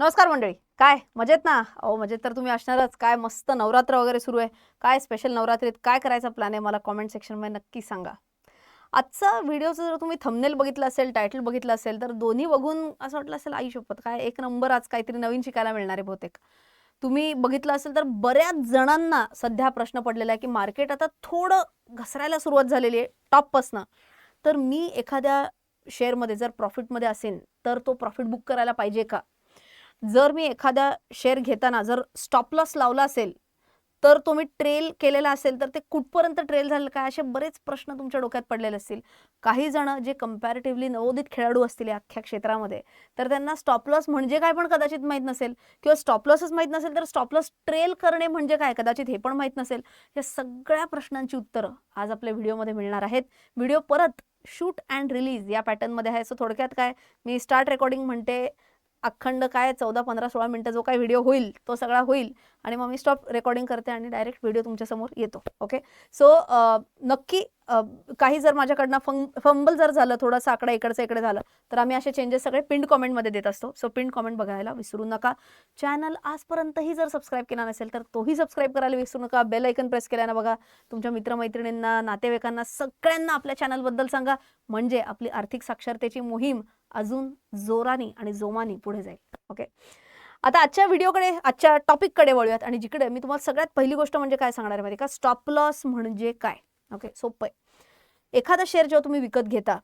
नमस्कार मंडळी. काय? मजेत ना? अहो मजेत तर तुम्ही असणारच. काय मस्त नवरात्र वगैरे सुरू आहे. काय स्पेशल नवरात्रीत? काय करायचा प्लॅन आहे? मला कॉमेंट सेक्शनमध्ये नक्की सांगा. आजचा व्हिडिओचं जर तुम्ही थंबनेल बघितलं असेल टायटल बघितलं असेल तर दोन्ही बघून असं वाटलं असेल आई शपथ काय एक नंबर आज काहीतरी नवीन शिकायला मिळणार आहे बहुतेक. तुम्ही बघितलं असेल तर बऱ्याच जणांना सध्या प्रश्न पडलेला आहे की मार्केट आता थोडं घसरायला सुरुवात झालेली आहे टॉपपासनं तर मी एखाद्या शेअरमध्ये जर प्रॉफिटमध्ये असेल तर तो प्रॉफिट बुक करायला पाहिजे का? जर मी एखादा शेअर घेताना जर स्टॉप लॉस लावला असेल तर तुम्ही ट्रेल केलेला असेल तर ते कुठपर्यंत ट्रेल झालं? काय असे बरेच प्रश्न तुमच्या डोक्यात पडलेले असतील. काही जण जे कम्पॅरेटिव्हली नवोदित खेळाडू असतील या अख्ख्या क्षेत्रामध्ये तर त्यांना स्टॉप लॉस म्हणजे काय पण कदाचित माहीत नसेल किंवा स्टॉप लॉसच माहीत नसेल तर स्टॉप लॉस ट्रेल करणे म्हणजे काय? कदाचित हे पण माहीत नसेल. या सगळ्या प्रश्नांची उत्तरं आज आपल्या व्हिडिओमध्ये मिळणार आहेत. व्हिडिओ परत शूट अँड रिलीज या पॅटर्नमध्ये आहे. सो थोडक्यात काय? मी स्टार्ट रेकॉर्डिंग म्हणते अखंड काय चौदा पंधरा सोळा मिनटं जो काही व्हिडिओ होईल तो सगळा होईल. आणि मग मी स्टॉप रेकॉर्डिंग करते आणि डायरेक्ट व्हिडिओ तुमच्यासमोर येतो. ओके सो नक्की काही जर माझ्याकडनं फं फंबल जर झालं थोडासा आकडा इकडचं इकडे झालं तर आम्ही असे चेंजेस सगळे पिंड कॉमेंटमध्ये देत असतो. सो पिंड कॉमेंट बघायला विसरू नका. चॅनल आजपर्यंतही जर सबस्क्राईब केला नसेल तर तोही सबस्क्राईब करायला विसरू नका. बेल ऐकन प्रेस केल्यानं बघा तुमच्या मित्रमैत्रिणींना नातेवाईकांना सगळ्यांना आपल्या चॅनलबद्दल सांगा. म्हणजे आपली आर्थिक साक्षरतेची मोहीम अजून जोरानी आणि जोमानी पुढे जाईल. ओके आता आजच्या व्हिडिओकडे आजच्या टॉपिककडे वळूयात आणि जिकडे मी तुम्हाला सगळ्यात पहिली गोष्ट म्हणजे काय सांगणार आहे माहिती का? स्टॉप लॉस म्हणजे काय? ओके सोपं आहे. एखादा शेअर जेव्हा तुम्ही विकत घेता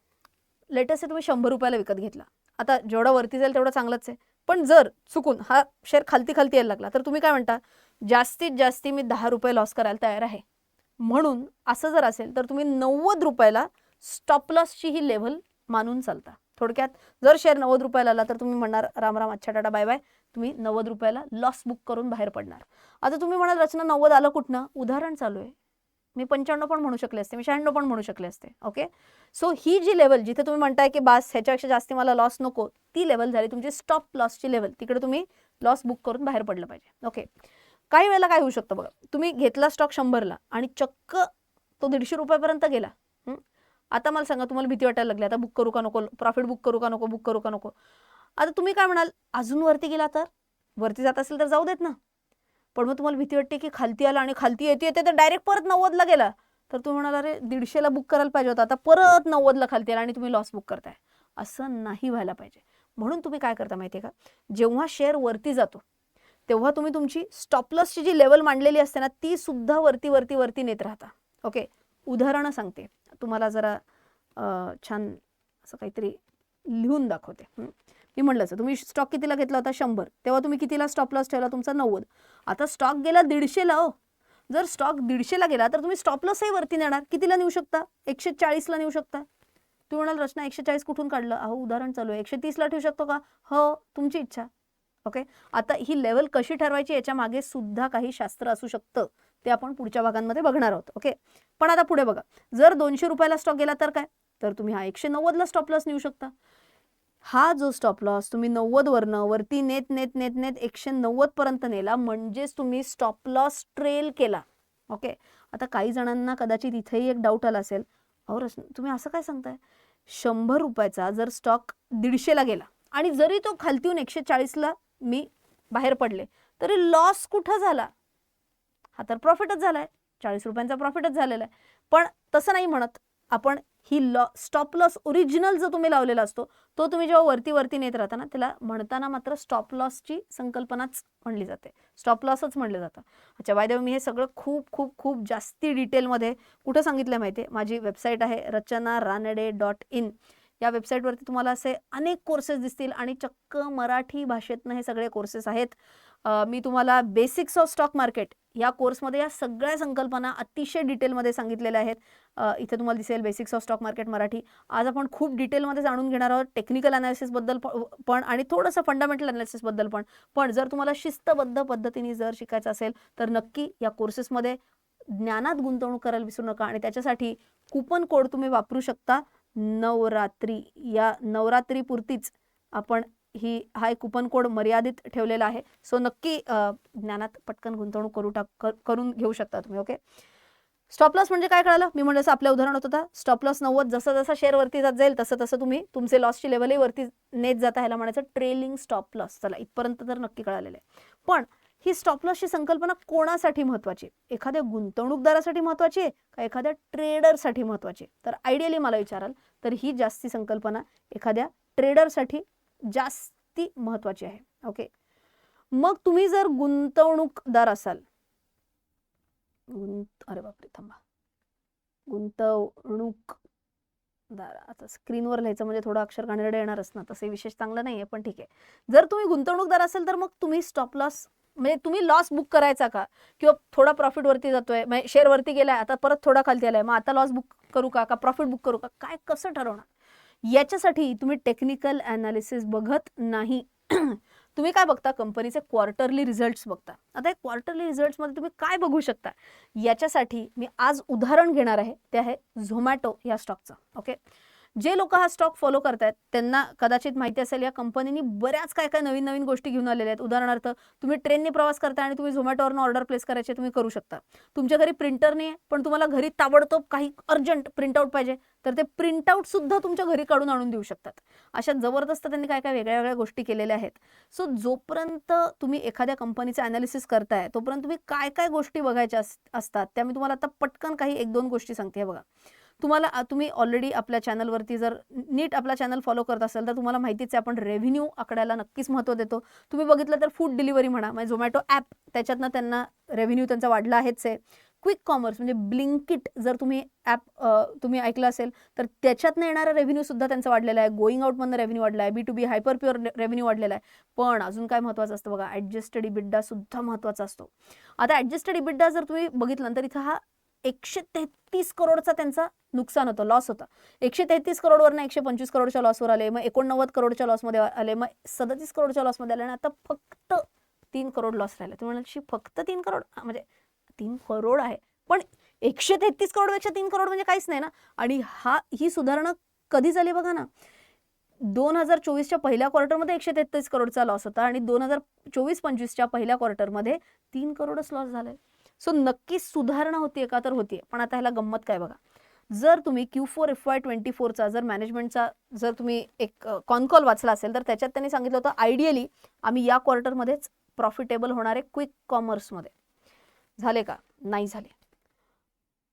लेटेस्ट तुम्ही शंभर रुपयाला विकत घेतला. आता जेवढा वरती जाईल तेवढं चांगलंच आहे. पण जर चुकून हा शेअर खालती खालती यायला लागला तर तुम्ही काय म्हणता? जास्तीत जास्ती मी दहा रुपये लॉस करायला तयार आहे. म्हणून असं जर असेल तर तुम्ही नव्वद रुपयाला स्टॉप लॉसची ही लेव्हल मानून चालता. थोडक्यात जर शेअर नव्वद रुपयाला आला तर तुम्ही म्हणणार राम राम अच्छा टाटा बाय बाय तुम्ही नव्वद रुपयाला लॉस बुक करून बाहेर पडणार. आता तुम्ही म्हणाल रचना नव्वद आलं कुठनं? उदाहरण चालू आहे. मी पंच्याण्णव पण म्हणू शकले असते मी शहाण्णव पण म्हणू शकले असते ओके सो ही जी लेवल जिथे तुम्ही म्हणताय की बास ह्याच्यापेक्षा जास्ती मला लॉस नको ती लेवल झाली तुमची स्टॉप लॉसची लेवल तिकडे तुम्ही लॉस बुक करून बाहेर पडलं पाहिजे ओके काही वेळेला काय होऊ शकतं बघा तुम्ही घेतला स्टॉक शंभरला आणि चक्क तो दीडशे रुपयापर्यंत गेला. आता मला सांगा तुम्हाला भीती वाटायला लागली आता बुक करू का नको? प्रॉफिट बुक करू का नको? बुक करू का नको? आता तुम्ही काय म्हणाल? अजून वरती गेला तर? वरती जात असेल तर जाऊ देत ना. पण मग तुम्हाला भीती वाटते की खालती आला आणि खालती येते येते तर डायरेक्ट परत नव्वदला गेला. तर तुम्ही म्हणाल अरे दीडशेला बुक करायला पाहिजे होता आता परत नव्वदला खालती आला आणि तुम्ही लॉस बुक करताय. असं नाही व्हायला पाहिजे. म्हणून तुम्ही काय करता माहिती आहे का? जेव्हा शेअर वरती जातो तेव्हा तुम्ही तुमची स्टॉपलसची जी लेवल मांडलेली असते ना ती सुद्धा वरती वरती वरती नेत राहता. ओके उदाहरणं सांगते. तुम्हाला जरा छान असं काहीतरी लिहून दाखवते. मी म्हणलं असं तुम्ही स्टॉक कितीला घेतला होता? शंभर. तेव्हा तुम्ही कितीला स्टॉप लॉस ठेवला? तुमचा नव्वद. आता स्टॉक गेला दीडशेला हो जर स्टॉक दीडशेला गेला तर तुम्ही स्टॉप लॉसही वरती नेणार. कितीला नेऊ शकता? एकशे चाळीसला नेऊ शकता. तुम्ही म्हणाल रचना एकशे चाळीस कुठून काढलं? अहो उदाहरण चालू आहे. एकशे तीसला ठेवू शकतो का? हो तुमची इच्छा. ओके? आता ही लेवल कशी ठरवायची याच्या मागे सुद्धा काही शास्त्र असू शकतं. ते आपण पुढच्या भागांमध्ये बघणार आहोत ओके? पण आता पुढे बघा. जर दोनशे रुपयाला स्टॉक गेला तर काय? तर तुम्ही हा एकशे नव्वदला स्टॉप लॉस नेऊ शकता. हा जो स्टॉप लॉस तुम्ही नव्वद वरनं वरती नेत नेत नेत नेत एकशे नव्वद पर्यंत नेला म्हणजेच तुम्ही स्टॉप लॉस ट्रेल केला ओके? आता काही जणांना कदाचित इथेही एक डाऊट आला असेल. अहो रश्मी, तुम्ही असं काय सांगताय? शंभर रुपयाचा जर स्टॉक दीडशेला गेला आणि जरी तो खालती येऊन एकशे चाळीसला मी बाहेर पडले तरी लॉस कुठं झाला? हा तर प्रॉफिटच झाला आहे चाळीस रुपयांचा प्रॉफिटच झालेला आहे. पण तसं नाही म्हणत. आपण ही लॉ स्टॉप लॉस ओरिजिनल जो तुम्ही लावलेला असतो तो तुम्ही जेव्हा वरती वरती नेत राहता ना त्याला म्हणताना मात्र स्टॉप लॉसची संकल्पनाच म्हणली जाते. स्टॉप लॉसच म्हणलं जातं. अच्छा वायदेव मी हे सगळं खूप खूप खूप जास्ती डिटेलमध्ये कुठं सांगितलं माहिती आहे? माझी वेबसाईट आहे रचना रानडे डॉट इन या वेबसाईटवरती तुम्हाला असे अनेक कोर्सेस दिसतील आणि चक्क मराठी भाषेतनं हे सगळे कोर्सेस आहेत. मी तुम्हाला बेसिक्स ऑफ स्टॉक मार्केट या कोर्समध्ये या सगळ्या संकल्पना अतिशय डिटेलमध्ये सांगितलेल्या आहेत. इथे तुम्हाला दिसेल basics of stock market Marathi. आज आपण खूप डिटेलमध्ये जाणून घेणार आहोत टेक्निकल अनालिसिसबद्दल पण आणि थोडंसं फंडामेंटल अनालिसिसबद्दल पण. पण जर तुम्हाला शिस्तबद्ध पद्धतीने जर शिकायचं असेल तर नक्की या कोर्सेसमध्ये ज्ञानात गुंतवणूक करायला विसरू नका आणि त्याच्यासाठी कुपन कोड तुम्ही वापरू शकता. नवरात्री. या नवरात्रीपुरतीच आपण ही हा एक कुपन कोड मर्यादित ठेवलेला आहे. सो नक्की ज्ञानात पटकन गुंतवणूक करू टाक करून घेऊ शकता तुम्ही ओके स्टॉप लॉस म्हणजे काय कळालं? मी म्हणलं आपल्या उदाहरण होत होता स्टॉप लॉस नव्वद जसं जसं शेअर वरती जात जाईल तसं तसं तुम्ही तुमचे लॉसची लेवलही वरती नेत जाता ह्याला म्हणायचं ट्रेलिंग स्टॉप लॉस चला इथपर्यंत तर नक्की कळालेलं आहे. पण ही स्टॉप लॉसची संकल्पना कोणासाठी महत्वाची आहे? एखाद्या गुंतवणूकदारासाठी महत्वाची आहे का एखाद्या ट्रेडरसाठी महत्वाची आहे? तर आयडियली मला विचाराल तर ही जास्ती संकल्पना एखाद्या ट्रेडरसाठी जास्ती महत्वाची आहे. ओके मग तुम्ही जर गुंतवणूकदार असाल गुंत अरे बापरे थांबा. गुंतवणूकदार आता स्क्रीनवर लिहायचं म्हणजे थोडं अक्षर घाणेरडं येणारच ना तसे विशेष चांगलं नाही आहे पण ठीक आहे. जर तुम्ही गुंतवणूकदार असेल तर मग तुम्ही स्टॉप लॉस म्हणजे तुम्ही लॉस बुक करायचा का? किंवा थोडा प्रॉफिट वरती जातोय म्हणजे शेअर वरती गेलाय आता परत थोडा खालती आलाय मग आता लॉस बुक करू का? का प्रॉफिट बुक करू का? काय कसं ठरवणार? याच्यासाठी तुम्ही टेक्निकल अनालिसिस बघत नाही. तुम्ही काय बघता? कंपनीचे क्वार्टरली रिझल्ट्स बघता. आता या क्वार्टरली रिझल्ट्समध्ये तुम्ही काय बघू शकता? याच्यासाठी मी आज उदाहरण घेणार आहे. ते आहे झोमॅटो या स्टॉकचं ओके जे लोक हा स्टॉक फॉलो करतायत त्यांना कदाचित माहिती असेल या कंपनीनी बऱ्याच काय काय नवीन नवीन गोष्टी घेऊन आलेल्या आहेत. उदाहरणार्थ तुम्ही ट्रेनने प्रवास करता आणि तुम्ही झोमॅटोवरनं ऑर्डर प्लेस करायचे तुम्ही करू शकता. तुमच्या घरी प्रिंटर नाही पण तुम्हाला घरी ताबडतोब काही अर्जंट प्रिंटआउट पाहिजे तर ते प्रिंटआउट सुद्धा तुमच्या घरी काढून आणून देऊ शकतात. अशा जबरदस्त त्यांनी काय काय वेगळ्या वेगळ्या गोष्टी केलेल्या आहेत. सो जोपर्यंत तुम्ही एखाद्या कंपनीचं अनालिसिस करताय तोपर्यंत तुम्ही काय काय गोष्टी बघायच्या असतात त्या मी तुम्हाला आता पटकन काही एक दोन गोष्टी सांगते. बघा. तुम्हाला तुम्ही ऑलरेडी आपल्या चॅनलवरती जर नीट आपला चॅनल फॉलो करत असेल तर तुम्हाला माहितीच आहे आपण रेव्हेन्यू आकड्याला नक्कीच महत्त्व देतो. तुम्ही बघितलं तर फूड डिलिव्हरी म्हणा म्हणजे झोमॅटो ॲप त्याच्यातनं त्यांना रेव्हेन्यू त्यांचा वाढला आहेच आहे. क्विक कॉमर्स म्हणजे ब्लिंकिट जर तुम्ही ॲप तुम्ही ऐकलं असेल तर त्याच्यातनं येणारा रेव्हेन्यूसुद्धा त्यांचा वाढलेला आहे. गोईंग आउटमधनं रेव्हेन्यू वाढला आहे. B to B hyper pure revenue वाढलेला आहे. पण अजून काय महत्त्वाचं असतं बघा ॲडजस्टेड इबिड्डा सुद्धा महत्त्वाचा असतो. आता ॲडजस्टेड इबिड्डा जर तुम्ही बघितलं तर इथं हा एकशे तेहतीस करोडचा त्यांचा नुकसान होतं लॉस होता. एकशे तेहतीस करोडवरनं एकशे पंचवीस करोडच्या लॉसवर आले मग एकोणनव्वद करोडच्या लॉसमध्ये आले मग सदतीस करोडच्या लॉसमध्ये आले आणि आता फक्त तीन करोड लॉस राहिले. तुम्ही म्हणाल फक्त तीन करोड? म्हणजे तीन करोड आहे. पण एकशे तेहतीस करोडपेक्षा तीन करोड म्हणजे काहीच नाही ना? आणि हा ही सुधारणा कधी झाली बघा ना? दोन हजार चोवीसच्या पहिल्या क्वार्टरमध्ये एकशे तेहतीस करोडचा लॉस होता आणि दोन हजार चोवीस पंचवीसच्या पहिल्या क्वार्टरमध्ये तीन करोडच लॉस झालाय सो नक्कीच सुधारणा होतीये का? तर होतीये. पण आता ह्याला गंमत काय बघा? जर तुम्ही Q four F Y twenty फोरचा जर मॅनेजमेंटचा जर तुम्ही एक कॉनकॉल वाचला असेल तर त्याच्यात त्यांनी सांगितलं होतं आयडियली आम्ही या क्वार्टरमध्येच प्रॉफिटेबल होणारे क्विक कॉमर्समध्ये झाले का? नाही झाले.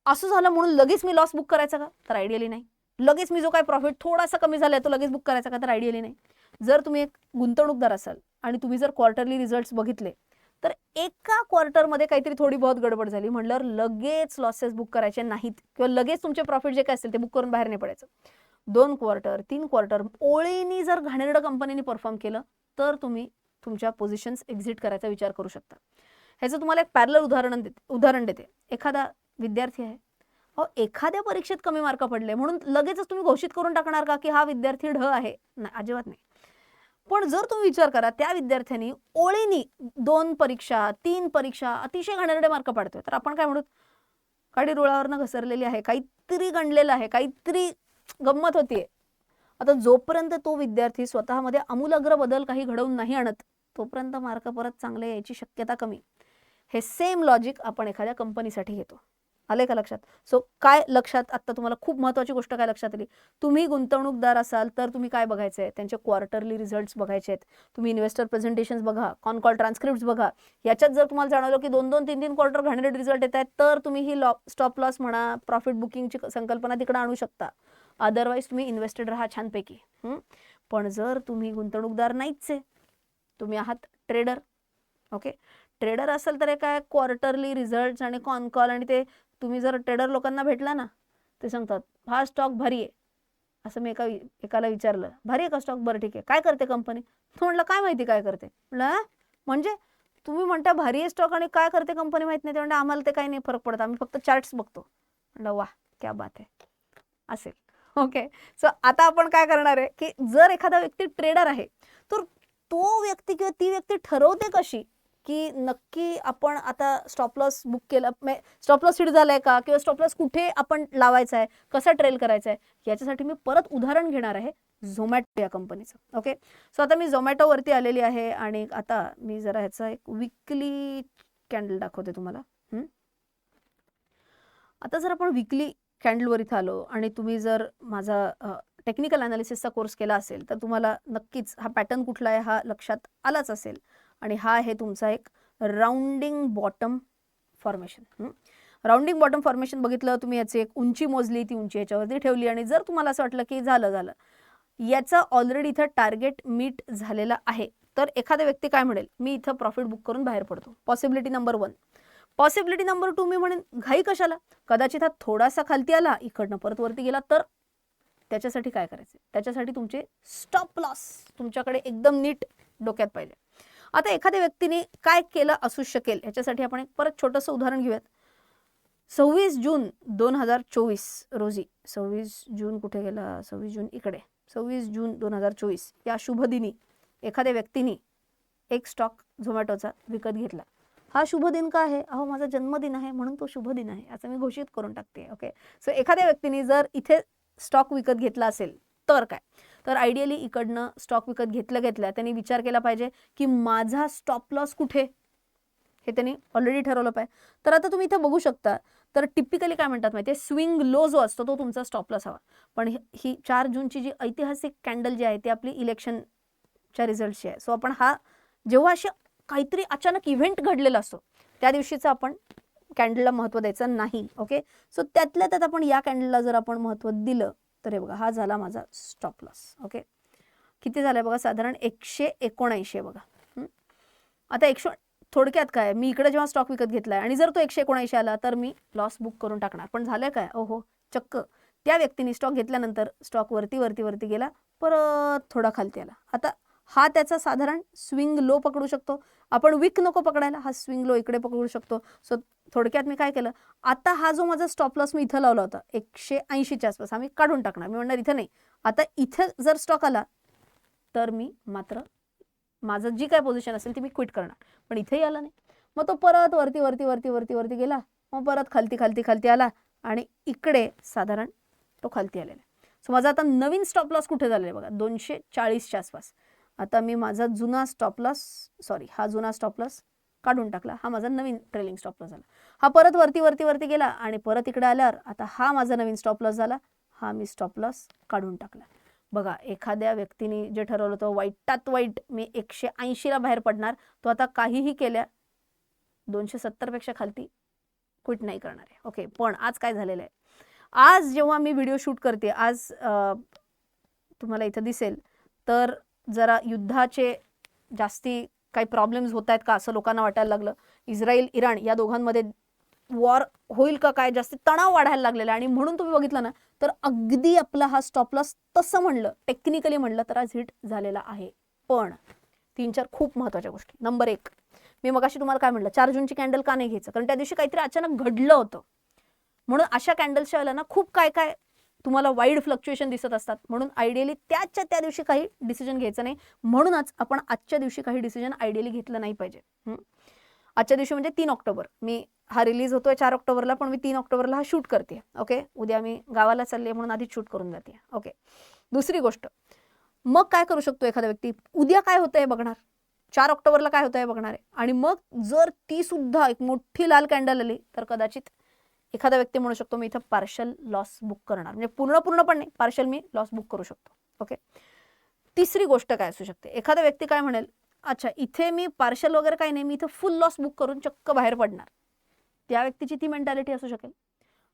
असं झालं म्हणून लगेच मी लॉस बुक करायचा का? तर आयडियली नाही. लगेच मी जो काय प्रॉफिट थोडासा कमी झालाय तो लगेच बुक करायचा का? तर आयडियली नाही. जर तुम्ही एक गुंतवणूकदार असाल आणि तुम्ही जर क्वार्टरली रिझल्ट्स बघितले तर एका क्वार्टरमध्ये काहीतरी थोडी बहुत गडबड झाली. म्हटल्यावर लगेच लॉसेस बुक करायचे नाहीत. किंवा लगेच तुमचे प्रॉफिट जे काय असेल ते बुक करून बाहेर नाही पडायचं दोन क्वार्टर तीन क्वार्टर ओळीनी जर घाणेरडं कंपनीने परफॉर्म केलं तर तुम्ही तुमच्या पोझिशन्स एक्झिट करायचा विचार करू शकता. ह्याचं तुम्हाला एक पॅरलर उदाहरण देते उदाहरण देते. एखादा विद्यार्थी आहे. अहो एखाद्या परीक्षेत कमी मार्क पडले म्हणून लगेचच तुम्ही घोषित करून टाकणार का की हा विद्यार्थी ढ आहे? नाही अजिबात नाही. पण जर तुम्ही विचार करा त्या विद्यार्थ्यांनी ओळीनी दोन परीक्षा तीन परीक्षा अतिशय घाणेरडे मार्क पाडतोय. तर आपण काय म्हणू? काडी रुळावरनं घसरलेली आहे काहीतरी गणलेलं आहे काहीतरी गंमत होतीये. आता जोपर्यंत तो विद्यार्थी स्वतःमध्ये आमूलाग्र बदल काही घडवून नाही आणत तोपर्यंत मार्क परत चांगले यायची शक्यता कमी. हे सेम लॉजिक आपण एखाद्या कंपनीसाठी घेतो. आले का लक्षात? सो काय लक्षात? आता तुम्हाला खूप महत्त्वाची गोष्ट काय लक्षात आली? तुम्ही गुंतवणूकदार असाल तर तुम्ही काय बघायचं आहे त्यांचे क्वार्टरली रिझल्ट्स बघायचे आहेत तुम्ही इन्व्हेस्टर प्रेझेंटेशन्स बघा कॉन कॉल ट्रान्स्क्रिप्ट बघा. याच्यात जर तुम्हाला जाणवलं की दोन दोन तीन तीन क्वार्टर घाणेरडे रिझल्ट येत आहेत तर तुम्ही ही लॉ स्टॉप लॉस म्हणा प्रॉफिट बुकिंगची संकल्पना तिकडे आणू शकता. अदरवाईज तुम्ही इन्व्हेस्टेड राहा छानपैकी. पण जर तुम्ही गुंतवणूकदार नाहीच आहे तुम्ही आहात ट्रेडर ओके ट्रेडर असेल तर काय? क्वार्टरली रिझल्ट आणि कॉन कॉल आणि ते तुम्ही जर ट्रेडर लोकांना भेटला ना ते सांगतात हा स्टॉक भारी आहे. असं मी एका वि- एकाला विचारलं भारी आहे का स्टॉक बरं ठीक आहे. काय करते कंपनी तो म्हटलं काय माहिती काय करते. म्हटलं म्हणजे तुम्ही म्हणता भारी आहे स्टॉक आणि काय करते कंपनी माहीत नाही. ते म्हणजे आम्हाला ते काही नाही फरक पडत. आम्ही फक्त चार्ट्स बघतो. म्हटलं वा क्या बात आहे. असेल. ओके सो आता आपण काय करणार आहे की जर एखादा व्यक्ती ट्रेडर आहे तर तो व्यक्ती किंवा ती व्यक्ती ठरवते कशी की नक्की आपण आता स्टॉप लॉस बुक केला स्टॉप लॉस हिट झालाय का? किंवा स्टॉप लॉस कुठे आपण लावायचा आहे कसा ट्रेल करायचा आहे याच्यासाठी मी परत उदाहरण घेणार आहे झोमॅटो या कंपनीचं ओके सो आता मी झोमॅटोवरती आलेली आहे आणि आता मी जरा ह्याचा एक विकली कॅन्डल दाखवते तुम्हाला. आता जर आपण विकली कॅन्डलवर इथं आलो आणि तुम्ही जर माझा टेक्निकल अनालिसिसचा कोर्स केला असेल तर तुम्हाला नक्कीच हा पॅटर्न कुठला आहे हा लक्षात आलाच असेल. आणि हा आहे तुमचा एक rounding bottom formation rounding bottom formation बघितलं तुम्ही याची एक उंची मोजली ती उंची याच्यावरती ठेवली आणि जर तुम्हाला असं वाटलं की झालं झालं याचं ऑलरेडी इथं टार्गेट मीट झालेला आहे तर एखादा व्यक्ती काय म्हणेल? मी इथं प्रॉफिट बुक करून बाहेर पडतो. Possibility number one possibility number two मी म्हणेन घाई कशाला? कदाचित हा थोडासा खालती आला इकडनं परत वरती गेला तर त्याच्यासाठी काय करायचं त्याच्यासाठी तुमचे स्टॉप लॉस तुमच्याकडे एकदम नीट डोक्यात पाहिजे आता एखाद्या व्यक्तीने काय केलं असू शकेल? याच्यासाठी आपण एक परत छोटंसं उदाहरण घेऊयात. सव्वीस जून दोन हजार चोवीस रोजी सव्वीस जून कुठे गेला? सव्वीस जून इकडे. सव्वीस जून दोन हजार चोवीस या शुभदिनी एखाद्या व्यक्तीने एक स्टॉक झोमॅटोचा विकत घेतला. हा शुभ दिन का आहे? अहो माझा जन्मदिन आहे म्हणून तो शुभ दिन आहे असं मी घोषित करून टाकते ओके सो एखाद्या व्यक्तीने जर इथे स्टॉक विकत घेतला असेल तर काय? तर आयडियली इकडनं स्टॉक विकत घेतलं घेतलं त्यांनी विचार केला पाहिजे की माझा स्टॉप लॉस कुठे? हे त्यांनी ऑलरेडी ठरवलं पाहिजे. तर आता तुम्ही इथं बघू शकता तर टिपिकली काय म्हणतात माहिती स्विंग लो जो असतो तो तुमचा स्टॉप लॉस हवा. पण ही- ही चार जूनची जी ऐतिहासिक कॅन्डल जी आहे ती आपली इलेक्शनच्या रिझल्टची आहे. सो आपण हा जेव्हा असे काहीतरी अचानक इव्हेंट घडलेला असतो त्या दिवशीचं आपण कॅन्डलला महत्त्व द्यायचं नाही ओके सो त्यातल्या त्यात आपण या कॅन्डलला जर आपण महत्त्व दिलं तर हे बघा हा झाला माझा स्टॉप लॉस ओके किती झालाय बघा साधारण एकशे एकोणऐंशी आहे बघा. आता एकशे थोडक्यात काय मी इकडे जेव्हा स्टॉक विकत घेतलाय आणि जर तो एकशे एकोणऐंशी आला तर मी लॉस बुक करून टाकणार. पण झालं काय? ओहो चक्क. त्या व्यक्तीने स्टॉक घेतल्यानंतर स्टॉक वरती वरती वरती गेला परत थोडा खालती आला. आता हा त्याचा साधारण स्विंग लो पकडू शकतो. आपण विक नको पकडायला हा स्विंग लो इकडे पकडू शकतो. सो थोडक्यात मी काय केलं? आता हा जो माझा स्टॉप लॉस मी इथं लावला होता एकशे ऐंशीच्या आसपास हा मी काढून टाकणार. मी म्हणणार इथं नाही. आता इथं जर स्टॉक आला तर मी मात्र माझं जी काय पोझिशन असेल ती मी क्विट करणार. पण इथेही आला नाही. मग तो परत वरती वरती वरती वरती वरती गेला. मग परत खालती खालती खालती आला आणि इकडे साधारण तो खालती आलेला आहे. सो माझा आता नवीन स्टॉप लॉस कुठे झालेला आहे बघा? दोनशे चाळीसच्या आसपास. आता मी माझा जुना स्टॉपलॉस सॉरी हा जुना स्टॉपलॉस काढून टाकला. हा माझा नवीन ट्रेलिंग स्टॉपलॉस झाला. हा परत वरती वरती वरती गेला आणि परत इकडे आल्यावर आता हा माझा नवीन स्टॉपलॉस झाला. हा मी स्टॉपलॉस काढून टाकला. बघा एखाद्या व्यक्तीने जे ठरवलं होतं वाईटात वाईट मी एकशे ऐंशीला बाहेर पडणार तो आता काहीही केल्या दोनशे सत्तरपेक्षा खालती क्विट नाही करणार आहे. ओके पण आज काय झालेलं आहे? आज जेव्हा मी व्हिडिओ शूट करते आज तुम्हाला इथं दिसेल तर जरा युद्धाचे जास्ती काही प्रॉब्लेम्स होत आहेत का असं लोकांना वाटायला लागलं? इस्रायल इराण या दोघांमध्ये वॉर होईल का काय? जास्ती तणाव वाढायला लागलेला आहे. आणि म्हणून तुम्ही बघितलं ना तर अगदी आपला हा स्टॉप लॉस तसं म्हणलं टेक्निकली म्हणलं तर आज हिट झालेला आहे. पण तीन चार खूप महत्त्वाच्या गोष्टी. नंबर एक मी मगाशी तुम्हाला काय म्हणलं चार जूनची कॅन्डल का नाही घ्यायचं? कारण त्या दिवशी काहीतरी अचानक घडलं होतं. म्हणून अशा कॅन्डल्सच्या वेळेला ना खूप काय काय तुम्हाला वाईड फ्लक्च्युएशन दिसत असतात. म्हणून आयडियली त्याच्या त्या दिवशी काही डिसिजन घ्यायचं नाही. म्हणूनच आपण आजच्या दिवशी काही डिसिजन आयडियली घेतलं नाही पाहिजे. आजच्या दिवशी म्हणजे तीन ऑक्टोबर. मी हा रिलीज होतोय चार ऑक्टोबरला पण मी तीन ऑक्टोबरला हा शूट करते ओके उद्या मी गावाला चालले म्हणून आधी शूट करून जाते ओके दुसरी गोष्ट. मग काय करू शकतो एखादा व्यक्ती? उद्या काय होतंय बघणार? चार ऑक्टोबरला काय होतंय बघणार आहे? आणि मग जर ती सुद्धा एक मोठी लाल कॅन्डल आली तर कदाचित एखादा व्यक्ती म्हणू शकतो मी इथं पार्शल लॉस बुक करणार. म्हणजे पूर्ण पूर्ण पण नाही पार्शल मी लॉस बुक करू शकतो. ओके तिसरी गोष्ट काय असू शकते? एखादा व्यक्ती काय म्हणेल अच्छा इथे मी पार्शल वगैरे काही नाही मी इथं फुल लॉस बुक करून चक्क बाहेर पडणार. त्या व्यक्तीची ती मेंटॅलिटी असू शकेल.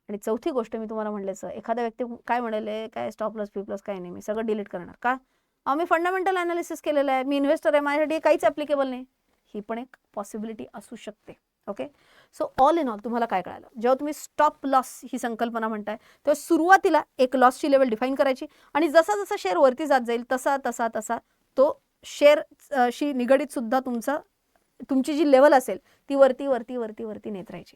आणि चौथी गोष्ट मी तुम्हाला म्हणल्याचं एखादा व्यक्ती काय म्हणेल काय स्टॉप लॉस प्लस काय नाही मी सगळं डिलीट करणार. का? अहो मी फंडामेंटल अनालिसिस केलेलं आहे मी इन्व्हेस्टर आहे माझ्यासाठी काहीच ॲप्लिकेबल नाही. ही पण एक पॉसिबिलिटी असू शकते. Okay? So all in all तुम्हाला काय कळालं? जेव्हा तुम्ही स्टॉप लॉस ही संकल्पना म्हणताय तेव्हा सुरुवातीला एक लॉसची लेवल डिफाईन करायची आणि जसा जसा शेअर वरती जात जाईल तसा तसा तसा तो शेअर शी निगडीत सुद्धा तुमचा तुमची जी लेवल असेल ती वरती वरती वरती वरती नेत राहायची.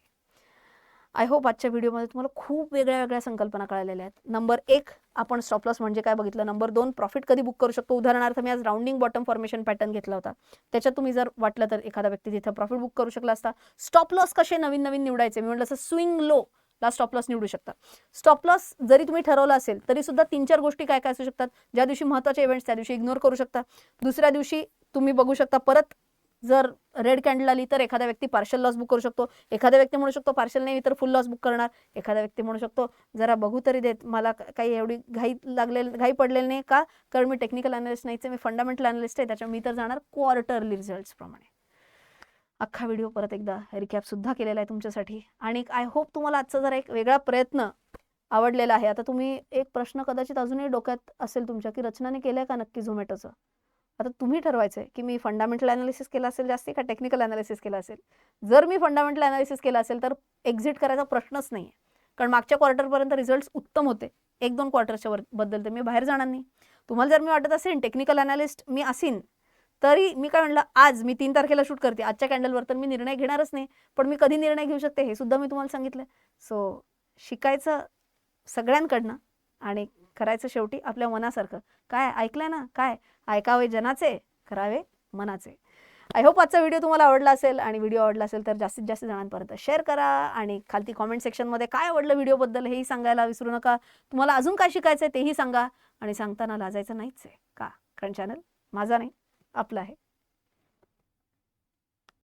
आय होप आजच्या व्हिडिओमध्ये तुम्हाला खूप वेगळ्या वेगळ्या संकल्पना कळालेल्या आहेत. नंबर एक आपण स्टॉप लॉस म्हणजे काय बघितलं? नंबर दोन प्रॉफिट कधी बुक करू शकतो? उदाहरणार्थ मी आज राऊंडिंग बॉटम फॉर्मेशन पॅटर्न घेतला होता. त्याच्यात तुम्ही जर वाटलं तर एखादा व्यक्ती तिथं प्रॉफिट बुक करू शकला असता. स्टॉप लॉस कसे नवीन नवीन निवडायचे? मी म्हटलं असं स्विंग लो ला स्टॉप लॉस निवडू शकता. स्टॉप लॉस जरी तुम्ही ठरवलं असेल तरी सुद्धा तीन चार गोष्टी काय काय असू शकतात? ज्या दिवशी महत्त्वाचे इव्हेंट्स त्या दिवशी इग्नोर करू शकता. दुसऱ्या दिवशी तुम्ही बघू शकता परत जर रेड कॅन्डल आली तर एखादा व्यक्ती पार्शल लॉस बुक करू शकतो. एखादा व्यक्ती म्हणू शकतो पार्शल नाही तर फुल लॉस बुक करणार. एखादा व्यक्ती म्हणू शकतो जरा बघू तरी देत मला काही एवढी घाई लागले घाई पडलेली नाही का? कारण मी टेक्निकल अनालिस्ट नाहीचे मी फंडामेंटल अनालिस्ट आहे त्याच्या मी तर जाणार क्वार्टरली रिझल्ट्सप्रमाणे अख्खा व्हिडिओ परत एकदा रिकॅप सुद्धा केलेला आहे तुमच्यासाठी. आणि आय होप तुम्हाला आजचा जरा एक वेगळा प्रयत्न आवडलेला आहे. आता तुम्ही एक प्रश्न कदाचित अजूनही डोक्यात असेल तुमच्या की रचनाने केलंय का नक्की झोमॅटोचं आता तुम्ही ठरवायचं आहे की मी फंडामेंटल अनालिसिस केलं असेल जास्ती का टेक्निकल अनालिसिस केलं असेल? जर मी फंडामेंटल अनालिसिस केलं असेल तर एक्झिट करायचा प्रश्नच नाही आहे कारण मागच्या क्वार्टरपर्यंत रिझल्ट्स उत्तम होते. एक दोन क्वार्टरच्या वर बद्दल तर मी बाहेर जाणार नाही. तुम्हाला जर मी वाटत असेल टेक्निकल अनालिस्ट मी असीन तरी मी काय म्हणलं आज मी तीन तारखेला शूट करते. आजच्या कॅन्डलवर तर मी निर्णय घेणारच नाही. पण मी कधी निर्णय घेऊ शकते हे सुद्धा मी तुम्हाला सांगितलं. सो शिकायचं सगळ्यांकडनं आणि करायचं शेवटी आपल्या मनासारखं. काय? ऐकलंय ना? काय? ऐकावे जनाचे करावे मनाचे. आय होप आजचा व्हिडिओ तुम्हाला आवडला असेल आणि व्हिडिओ आवडला असेल तर जास्तीत जास्त जणांपर्यंत शेअर करा आणि खालती कॉमेंट सेक्शनमध्ये काय आवडलं व्हिडिओबद्दल हेही सांगायला विसरू नका. तुम्हाला अजून काय शिकायचं आहे तेही सांगा आणि सांगताना लाजायचं नाहीच आहे का? कारण चॅनल माझा नाही आपलं आहे.